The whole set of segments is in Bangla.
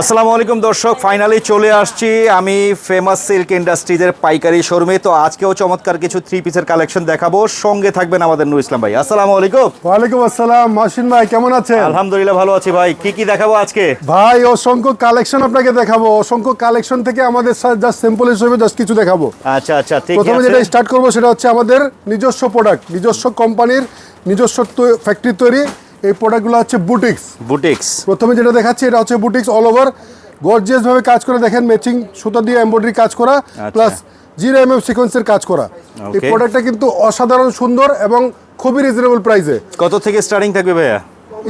আসসালামু আলাইকুম দর্শক ফাইনালি চলে আসছি আমি ফেমাস সিল্ক ইন্ডাস্ট্রিজের পাইকারি শোরুমে। তো আজকেও চমৎকার কিছু থ্রি পিসের কালেকশন দেখাবো। সঙ্গে থাকবেন আমাদের নুর ইসলাম ভাই। আসসালামু আলাইকুম। ওয়ালাইকুম আসসালাম। মাসিন ভাই কেমন আছেন? আলহামদুলিল্লাহ ভালো আছি ভাই। কি কি দেখাবো আজকে? ভাই অসংখ্য কালেকশন আপনাকে দেখাবো। অসংখ্য কালেকশন থেকে আমাদের জাস্ট সিম্পল হিসেবে জাস্ট কিছু দেখাবো। আচ্ছা আচ্ছা ঠিক প্রথমে যেটা স্টার্ট করব সেটা হচ্ছে আমাদের নিজস্ব প্রোডাক্ট নিজস্ব কোম্পানির নিজস্ব ফ্যাক্টরি তৈরি। এই প্রোডাক্টগুলো হচ্ছে বুটিক্স বুটিক্স প্রথমে যেটা দেখাচ্ছি এটা হচ্ছে বুটিক্স অল ওভার গর্জিয়াস ভাবে কাজ করে দেখেন ম্যাচিং সুতা দিয়ে এমব্রয়ডারি কাজ করা প্লাস জিরো এম এম সিকোয়েন্সের কাজ করা। এই প্রোডাক্টটা কিন্তু অসাধারণ সুন্দর এবং খুবই রিজনেবল প্রাইসে কত থেকে স্টার্টিং থাকবে ভাইয়া?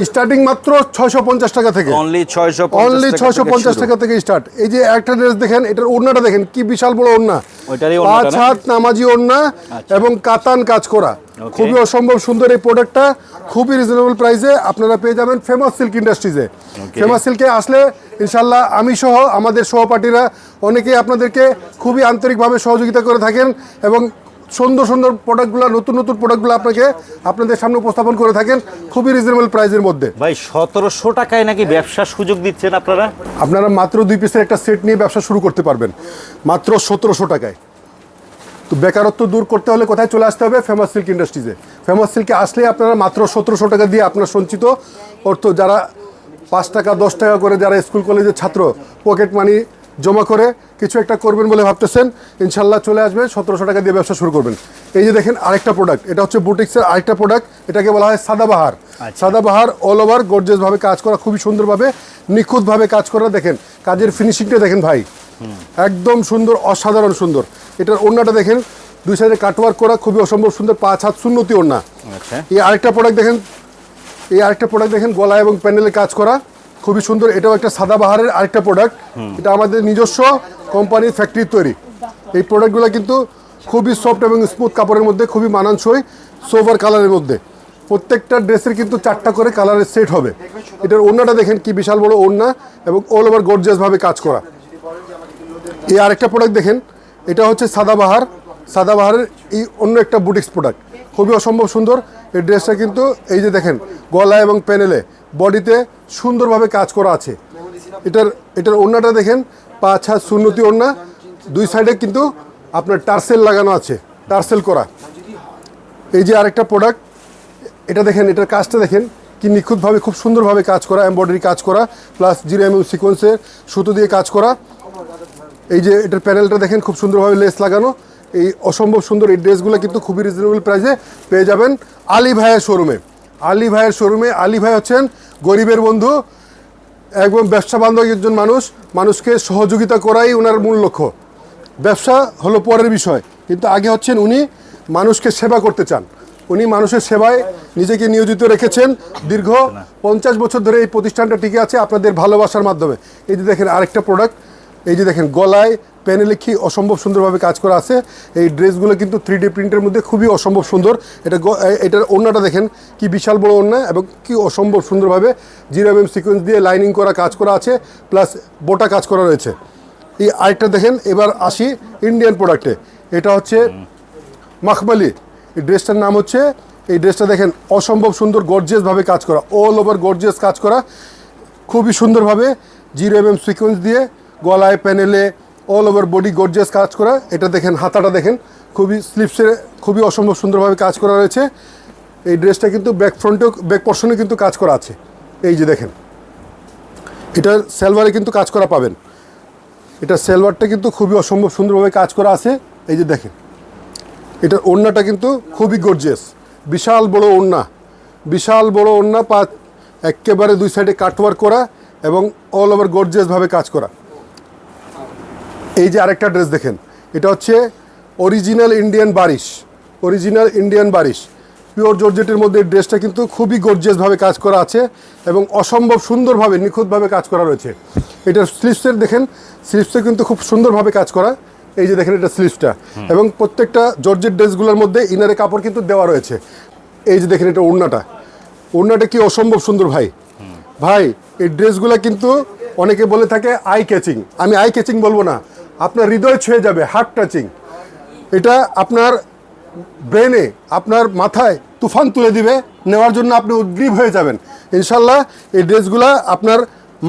স্টার্টিং মাত্র ছয়শো পঞ্চাশ টাকা থেকে। অনলি ছয়শো অনলি ছয়শো পঞ্চাশ টাকা থেকে স্টার্ট এই যে একটা ড্রেস দেখেন এটার ওড়নাটা দেখেন কি বিশাল বড় ওড়না। পাঁচ হাত নামাজি ওড়না এবং কাতান কাজ করা। খুবই অসম্ভব সুন্দর এই প্রোডাক্টটা খুবই রিজনেবল প্রাইসে আপনারা পেয়ে যাবেন ফেমাস সিল্ক ইন্ডাস্ট্রিজে ফেমাস সিল্কে আসলে ইনশাল্লাহ আমি সহ আমাদের সহপাঠীরা অনেকেই আপনাদেরকে খুবই আন্তরিকভাবে সহযোগিতা করে থাকেন এবং সুন্দর সুন্দর প্রোডাক্টগুলো নতুন নতুন প্রোডাক্টগুলো আপনাকে আপনাদের সামনে উপস্থাপন করে থাকেন খুবই রিজনেবল প্রাইসের মধ্যে। ভাই সতেরোশো টাকায় নাকি ব্যবসার সুযোগ দিচ্ছেন আপনারা? আপনারা মাত্র দুই পিসের একটা সেট নিয়ে ব্যবসা শুরু করতে পারবেন। মাত্র সতেরোশো টাকায়। তো বেকারত্ব দূর করতে হলে কোথায় চলে আসতে হবে? ফেমাস সিল্ক ইন্ডাস্ট্রিজে ফেমাস সিল্কে আসলে আপনারা মাত্র সতেরোশো টাকা দিয়ে আপনার সঞ্চিত অর্থ যারা পাঁচ টাকা দশ টাকা করে যারা স্কুল কলেজের ছাত্র পকেট মানি জমা করে কিছু একটা করবেন বলে ভাবতেছেন ইনশাল্লাহ চলে আসবে সতেরোশো টাকা দিয়ে ব্যবসা শুরু করবেন। এই যে দেখেন আরেকটা প্রোডাক্ট এটা হচ্ছে বুটিক্সের আরেকটা প্রোডাক্ট এটাকে বলা হয় সাদাবাহার। সাদাবাহার অল ওভার গর্জেসভাবে কাজ করা খুবই সুন্দরভাবে নিখুঁতভাবে কাজ করা দেখেন কাজের ফিনিশিংটা দেখেন ভাই। একদম সুন্দর অসাধারণ সুন্দর। এটার ওড়নাটা দেখেন দুই সাইডে কাটওয়ার্ক করা খুবই অসম্ভব সুন্দর পাঁচ হাত শূন্যতি ওড়না। আচ্ছা। এই আরেকটা প্রোডাক্ট দেখেন এই আরেকটা প্রোডাক্ট দেখেন গলা এবং প্যানেলে কাজ করা। খুবই সুন্দর, এটাও একটা সাদা বাহারের আরেকটা প্রোডাক্ট এটা আমাদের নিজস্ব কোম্পানির ফ্যাক্টরির তৈরি। এই প্রোডাক্টগুলো কিন্তু খুবই সফট এবং স্মুথ কাপড়ের মধ্যে, খুবই মানানসই সোভার কালারের মধ্যে। প্রত্যেকটা ড্রেসের কিন্তু চারটা করে কালারের সেট হবে। এটার ওড়নাটা দেখেন কি বিশাল বড় ওড়না এবং অল ওভার গর্জিয়াসভাবে কাজ করা। এই আরেকটা প্রোডাক্ট দেখেন, এটা হচ্ছে সাদাবাহার সাদাবাহারের এই অন্য একটা বুটিক্স প্রোডাক্ট খুবই অসম্ভব সুন্দর। এই ড্রেসটা কিন্তু এই যে দেখেন, গলা এবং প্যানেলে বডিতে সুন্দরভাবে কাজ করা আছে। এটার এটার ওড়নাটা দেখেন পাঁচ হাত সুন্নতি ওড়না, দুই সাইডে কিন্তু আপনার টার্সেল লাগানো আছে, টার্সেল করা। এই যে আরেকটা প্রোডাক্ট এটা দেখেন, এটার কাজটা দেখেন, কি নিখুঁতভাবে, খুব সুন্দরভাবে কাজ করা এমব্রয়ডারি কাজ করা প্লাস জিরো এম সিকোয়েন্সের সুতো দিয়ে কাজ করা। এই যে এটার প্যানেলটা দেখেন, খুব সুন্দরভাবে লেস লাগানো। এই অসম্ভব সুন্দর এই ড্রেসগুলো কিন্তু খুবই রিজনেবল প্রাইসে পেয়ে যাবেন আলী ভাইয়ের শোরুমে আলী ভাইয়ের শোরুমে আলী ভাই হচ্ছেন গরিবের বন্ধু, একদম ব্যবসা বান্ধব একজন মানুষ, মানুষকে সহযোগিতা করাই ওনার মূল লক্ষ্য। ব্যবসা হলো পরের বিষয়, কিন্তু আগে হচ্ছেন উনি মানুষকে সেবা করতে চান। উনি মানুষের সেবায় নিজেকে নিয়োজিত রেখেছেন দীর্ঘ পঞ্চাশ বছর ধরে এই প্রতিষ্ঠানটা টিকে আছে আপনাদের ভালোবাসার মাধ্যমে। এই যে দেখেন আরেকটা প্রোডাক্ট এই যে দেখেন, গলায় প্যানেলে কি অসম্ভব সুন্দরভাবে কাজ করা আছে। এই ড্রেসগুলো কিন্তু থ্রি ডি প্রিন্টের মধ্যে খুবই অসম্ভব সুন্দর। এটা এটার ওড়নাটা দেখেন, কি বিশাল বড় ওড়না এবং কি অসম্ভব সুন্দরভাবে জিরো এম সিকোয়েন্স দিয়ে লাইনিং করা কাজ করা আছে প্লাস বোটা কাজ করা রয়েছে। এই আরেকটা দেখেন, এবার আসি ইন্ডিয়ান প্রোডাক্টে এটা হচ্ছে মাখমালি। এই ড্রেসটার নাম হচ্ছে, এই ড্রেসটা দেখেন, অসম্ভব সুন্দর গর্জিয়াসভাবে কাজ করা অল ওভার গর্জিয়াস কাজ করা। খুবই সুন্দরভাবে জিরো এম এম সিকোয়েন্স দিয়ে গলায়, প্যানেলে অল ওভার বডি গর্জিয়াস কাজ করা। এটা দেখেন, হাতাটা দেখেন, খুবই স্লিপসে খুবই অসম্ভব সুন্দরভাবে কাজ করা রয়েছে। এই ড্রেসটা কিন্তু ব্যাক ফ্রন্টেও ব্যাক পর্শনে কিন্তু কাজ করা আছে। এই যে দেখেন এটার সেলভারে কিন্তু কাজ করা পাবেন। এটা সেলভারটা কিন্তু খুবই অসম্ভব সুন্দরভাবে কাজ করা আছে। এই যে দেখেন এটার ওড়নাটা কিন্তু খুবই গর্জিয়াস বিশাল বড় ওড়না। বিশাল বড় ওড়না পা, একেবারে দুই সাইডে কাটওয়ার করা এবং অল ওভার গর্জিয়াসভাবে কাজ করা। এই যে আরেকটা ড্রেস দেখেন এটা হচ্ছে original Indian Barish original Indian Barish. Pure জর্জেটের মধ্যে এই ড্রেসটা কিন্তু খুবই গর্জিয়াসভাবে কাজ করা আছে এবং অসম্ভব সুন্দরভাবে নিখুঁতভাবে কাজ করা রয়েছে। এটার স্লিপসের দেখেন স্লিপসে কিন্তু খুব সুন্দরভাবে কাজ করা। এই যে দেখেন এটা স্লিপসটা এবং প্রত্যেকটা জর্জেট ড্রেসগুলোর মধ্যে ইনারে কাপড় কিন্তু দেওয়া রয়েছে। এই যে দেখেন এটা ওড়নাটা। ওড়নাটা কি অসম্ভব সুন্দর ভাই। ভাই এই ড্রেসগুলো কিন্তু অনেকে বলে থাকে আই ক্যাচিং আমি আই ক্যাচিং বলব না। আপনার হৃদয় ছুঁয়ে যাবে হার্ট টাচিং এটা আপনার ব্রেনে আপনার মাথায় তুফান তুলে দিবে, নেওয়ার জন্য আপনি উদ্গ্রীব হয়ে যাবেন। ইনশাল্লাহ এই ড্রেসগুলো আপনার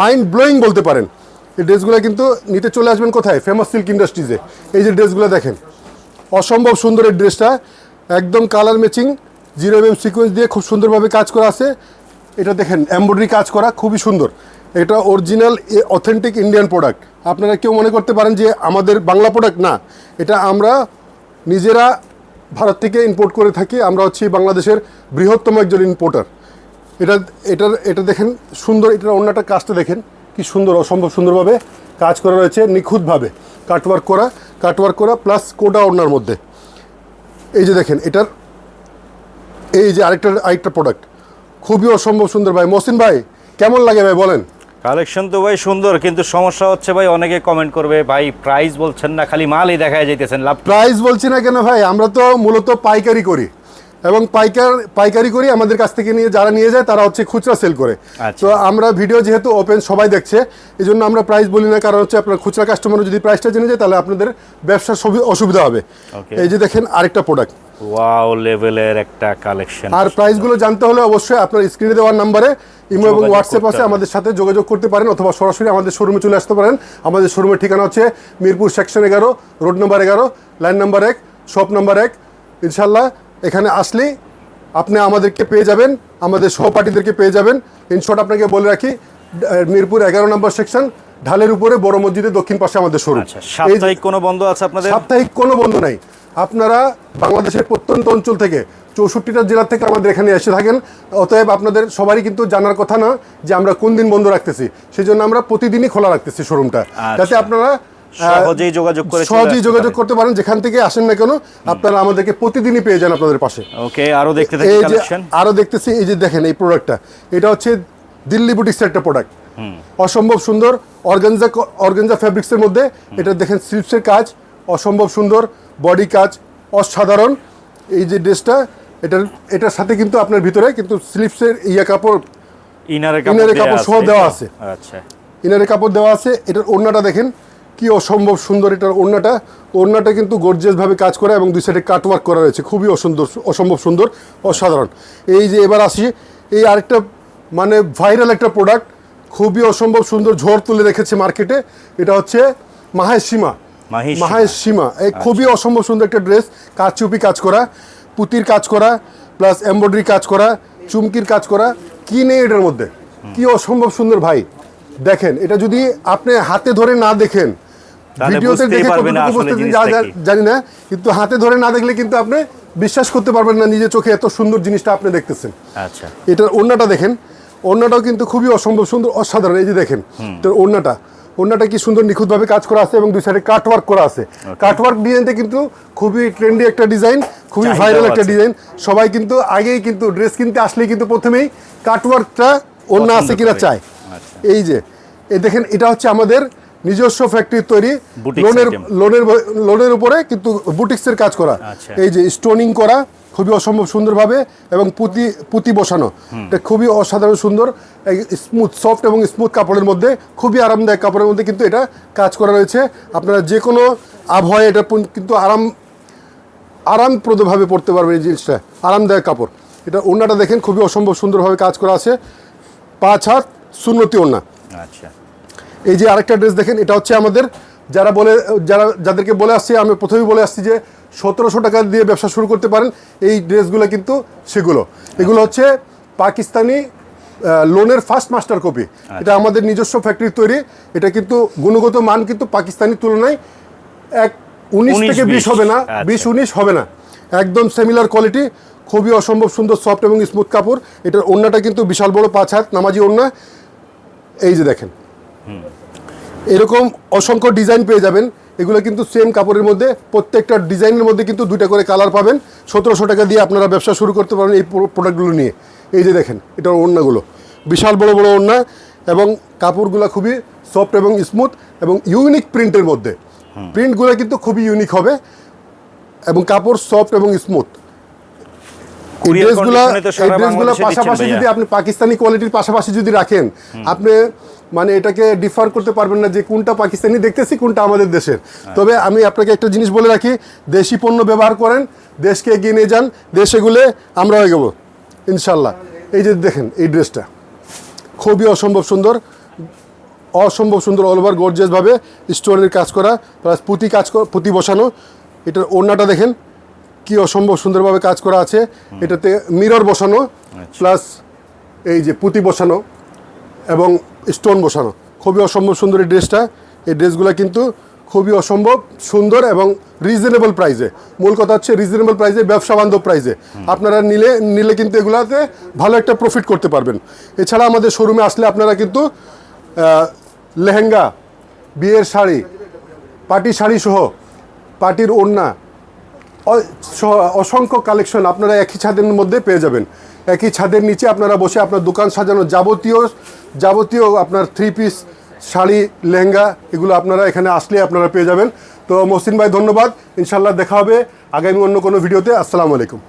মাইন্ড ব্লোয়িং বলতে পারেন। এই ড্রেসগুলো কিন্তু নিতে চলে আসবেন কোথায়? ফেমাস সিল্ক ইন্ডাস্ট্রিজে এই যে ড্রেসগুলো দেখেন, অসম্ভব সুন্দর এই ড্রেসটা, একদম colour matching zero M sequence দিয়ে খুব সুন্দরভাবে কাজ করা আছে। এটা দেখেন এমব্রয়ডারি কাজ করা, খুবই সুন্দর। এটা অরিজিনাল অথেন্টিক ইন্ডিয়ান প্রোডাক্ট আপনারা কেউ মনে করতে পারেন যে আমাদের বাংলা প্রোডাক্ট না, এটা আমরা নিজেরা ভারত থেকে ইম্পোর্ট করে থাকি। আমরা হচ্ছি বাংলাদেশের বৃহত্তম একজন ইম্পোর্টার এটা, এটার, এটা দেখেন সুন্দর, এটার একটা কাজটা দেখেন, কি সুন্দর, অসম্ভব সুন্দরভাবে কাজ করা রয়েছে, নিখুঁতভাবে। কাটওয়ার্ক করা কাটওয়ার্ক করা প্লাস কোডা ওড়নার মধ্যে। এই যে দেখেন, এটার, এই যে আরেকটা আরেকটা প্রোডাক্ট খুবই অসম্ভব সুন্দর ভাই। মহসিন ভাই, কেমন লাগে ভাই, বলেন? কালেকশন তো ভাই সুন্দর, কিন্তু সমস্যা হচ্ছে ভাই, অনেকে কমেন্ট করবে, ভাই প্রাইস বলছেন না, খালি মালই দেখায় যাইতেছেন, লাভ? প্রাইস বলছি না কেন ভাই, আমরা তো মূলত পাইকারি করি এবং পাইকার পাইকারি করি আমাদের কাছ থেকে নিয়ে যারা নিয়ে যায় তারা হচ্ছে খুচরা সেল করে। আচ্ছা। তো আমরা ভিডিও যেহেতু ওপেন সবাই দেখছে এই জন্য আমরা প্রাইস বলি না কারণ হচ্ছে আপনার খুচরা কাস্টমার যদি প্রাইসটা জেনে যায় তাহলে আপনাদের ব্যবসার সুবি- অসুবিধা হবে। এই যে দেখেন আরেকটা প্রোডাক্ট ওয়াও লেভেলের একটা কালেকশন আর প্রাইসগুলো জানতে হলে অবশ্যই আপনার স্ক্রিনে দেওয়ার নাম্বারে ইমো এবং হোয়াটসঅ্যাপ আছে আমাদের সাথে যোগাযোগ করতে পারেন অথবা সরাসরি আমাদের শোরুমে চলে আসতে পারেন। আমাদের শোরুমের ঠিকানা হচ্ছে মিরপুর সেকশন এগারো রোড নাম্বার এগারো লাইন নাম্বার এক শপ নাম্বার এক। ইনশাল্লাহ এখানে আসলেই আপনি আমাদেরকে পেয়ে যাবেন আমাদের সহপাঠীদেরকে পেয়ে যাবেন। ইনশর্ট আপনাকে বলে রাখি মিরপুর এগারো নম্বর সেকশন ঢালের উপরে বড় মসজিদের দক্ষিণ পাশে আমাদের শোরুম। আচ্ছা সাপ্তাহিক কোনো বন্ধ আছে আপনাদের? সাপ্তাহিক কোনো বন্ধ নাই। আপনারা বাংলাদেশের প্রত্যন্ত অঞ্চল থেকে চৌষট্টিটা জেলা থেকে আমাদের এখানে এসে থাকেন। অতএব আপনাদের সবারই কিন্তু জানার কথা না যে আমরা কোন দিন বন্ধ রাখতেছি। সেই জন্য আমরা প্রতিদিনই খোলা রাখতেছি শোরুমটা। আচ্ছা। যাতে আপনারা সহজেই যোগাযোগ করে সহজেই যোগাযোগ করতে পারেন। যেখান থেকে আসেন না কেন আপনারা আমাদেরকে প্রতিদিনই পেয়ে যান আপনাদের পাশে। ওকে আরও দেখতে থাকি কালেকশন আরও দেখতেছি এই যে দেখেন এই প্রোডাক্টটা এটা হচ্ছে দিল্লি বুটিক্সের একটা প্রোডাক্ট অসম্ভব সুন্দর। অর্গানজা অর্গানজা ফ্যাব্রিক্সের মধ্যে এটা দেখেন স্লিপসের কাজ অসম্ভব সুন্দর। বডি কাজ অসাধারণ। এই যে ড্রেসটা এটার এটার সাথে কিন্তু আপনার ভিতরে কিন্তু স্লিপসের ইয়া কাপড় ইনারের কাপড় সহ দেওয়া আছে? আচ্ছা। ইনারের কাপড় দেওয়া আছে। এটার ওড়নাটা দেখেন কি অসম্ভব সুন্দর এটার ওড়নাটা। ওড়নাটা কিন্তু গর্জিয়াস ভাবে কাজ করা এবং দুই সাইডে কাটওয়ার্ক করা রয়েছে। খুবই অসুন্দর অসম্ভব সুন্দর অসাধারণ। এই যে এবার আসি এই আরেকটা মানে ভাইরাল একটা প্রোডাক্ট খুবই অসম্ভব সুন্দর ঝড় তুলে রেখেছে মার্কেটে এটা হচ্ছে মাহেশ সীমা মাহির সীমা। এই খুবই অসম্ভব সুন্দর একটা ড্রেস কাজ চুপি কাজ করা পুতির কাজ করা প্লাস এমব্রয়ডারি কাজ করা চুমকির কাজ করা কি নেই এটার মধ্যে? কি অসম্ভব সুন্দর ভাই। দেখেন এটা যদি আপনি হাতে ধরে না দেখেন ভিডিওতে দেখে কতটুকু যা- যা- জানি না কিন্তু হাতে ধরে না দেখলে কিন্তু আপনি বিশ্বাস করতে পারবেন না নিজের চোখে এত সুন্দর জিনিসটা আপনি দেখতেছেন। আচ্ছা। এটার ওড়নাটা দেখেন ওড়নাটাও কিন্তু খুবই অসম্ভব সুন্দর অসাধারণ এই যে দেখেন এটার ওড়নাটা। ওড়নাটা কি সুন্দর নিখুঁতভাবে কাজ করা আছে এবং দুই সাইডে কাটওয়ার্ক করা আছে। কাটওয়ার্ক ডিজাইনটা কিন্তু খুবই ট্রেন্ডি একটা ডিজাইন খুবই ভাইরাল একটা ডিজাইন সবাই কিন্তু আগেই কিন্তু ড্রেস কিনতে আসলেই কিন্তু প্রথমেই কাটওয়ার্কটা ওড়না আছে কিনা চায়। আচ্ছা। এই যে এই দেখেন এটা হচ্ছে আমাদের নিজস্ব ফ্যাক্টরি তৈরি লোনের লোনের লোনের উপরে কিন্তু বুটিক্সের কাজ করা। আচ্ছা। এই যে স্টোনিং করা খুবই অসম্ভব সুন্দরভাবে এবং পুঁতি পুঁতি বসানো। এটা খুবই অসাধারণ সুন্দর স্মুথ সফট এবং স্মুথ কাপড়ের মধ্যে খুবই আরামদায়ক কাপড়ের মধ্যে কিন্তু এটা কাজ করা রয়েছে। আপনারা যে কোনো আবহাওয়ায় এটা কিন্তু আরাম আরামপ্রদভাবে পড়তে পারবেন এই জিনিসটা। আরামদায়ক কাপড়। এটা ওড়নাটা দেখেন খুবই অসম্ভব সুন্দরভাবে কাজ করা আছে। পাঁচ হাত সুন্নতি ওড়না। আচ্ছা। এই যে আরেকটা ড্রেস দেখেন এটা হচ্ছে আমাদের যারা বলে যারা যাদেরকে বলে আসছি আমি প্রথমেই বলে আসছি যে সতেরোশো টাকা দিয়ে ব্যবসা শুরু করতে পারেন। এই ড্রেসগুলো কিন্তু সেগুলো। এগুলো হচ্ছে পাকিস্তানি লোনের ফার্স্ট মাস্টার কপি এটা আমাদের নিজস্ব ফ্যাক্টরি তৈরি। এটা কিন্তু গুণগত মান কিন্তু পাকিস্তানি তুলনায় এক উনিশ থেকে বিশ হবে না। আচ্ছা। বিশ উনিশ হবে না। একদম সিমিলার কোয়ালিটি খুবই অসম্ভব সুন্দর সফট এবং স্মুথ কাপড়। এটার ওড়নাটা কিন্তু বিশাল বড় পাঁচ হাত নামাজি ওড়না। এই যে দেখেন এরকম অসংখ্য ডিজাইন পেয়ে যাবেন। এগুলো কিন্তু সেম কাপড়ের মধ্যে প্রত্যেকটা ডিজাইনের মধ্যে কিন্তু দুইটা করে কালার পাবেন। সতেরোশো টাকা দিয়ে আপনারা ব্যবসা শুরু করতে পারেন এই প্রোডাক্টগুলো নিয়ে। এই যে দেখেন এটার ওড়নাগুলো। বিশাল বড় বড় ওড়না এবং কাপড়গুলো খুবই সফট এবং স্মুথ এবং ইউনিক প্রিন্টের মধ্যে। প্রিন্টগুলো কিন্তু খুবই ইউনিক হবে এবং কাপড় সফট এবং স্মুথ ড্রেসগুলো এই ড্রেসগুলো পাশাপাশি যদি আপনি পাকিস্তানি কোয়ালিটির পাশাপাশি যদি রাখেন আপনি মানে এটাকে ডিফার করতে পারবেন না যে কোনটা পাকিস্তানি দেখতেছি কোনটা আমাদের দেশের। তবে আমি আপনাকে একটা জিনিস বলে রাখি দেশি পণ্য ব্যবহার করেন দেশকে এগিয়ে নিয়ে যান দেশ এগুলে আমরা হয়ে যাব ইনশাল্লাহ। এই যে দেখেন এই ড্রেসটা। খুবই অসম্ভব সুন্দর অসম্ভব সুন্দর অল ওভার গর্জিয়াসভাবে স্টোনের কাজ করা প্লাস পুঁতি কাজ পুঁতি বসানো। এটার ওড়নাটা দেখেন কি অসম্ভব সুন্দরভাবে কাজ করা আছে। এটাতে মিরর বসানো প্লাস এই যে পুঁতি বসানো এবং স্টোন বসানো। খুবই অসম্ভব সুন্দর এই ড্রেসটা। এই ড্রেসগুলো কিন্তু খুবই অসম্ভব সুন্দর এবং রিজনেবল প্রাইসে মূল কথা হচ্ছে রিজনেবল প্রাইসে ব্যবসা বান্ধব প্রাইসে আপনারা নিলে নিলে কিন্তু এগুলাতে ভালো একটা প্রফিট করতে পারবেন। এছাড়া আমাদের শোরুমে আসলে আপনারা কিন্তু লেহেঙ্গা বিয়ের শাড়ি পার্টি শাড়ি সহ পার্টির ওড়না অসংখ্য কালেকশন আপনারা একই ছাদের মধ্যে পেয়ে যাবেন। একই ছাদের নিচে আপনারা বসে আপনার দোকান সাজানো যাবতীয় যাবতীয় আপনার থ্রি পিস শাড়ি, লেহেঙ্গা এগুলো আপনারা এখানে আসলে আপনারা পেয়ে যাবেন। তো মহসিন ভাই, ধন্যবাদ। ইনশাল্লাহ দেখা হবে আগামী অন্য কোনো ভিডিওতে। আসসালামু আলাইকুম।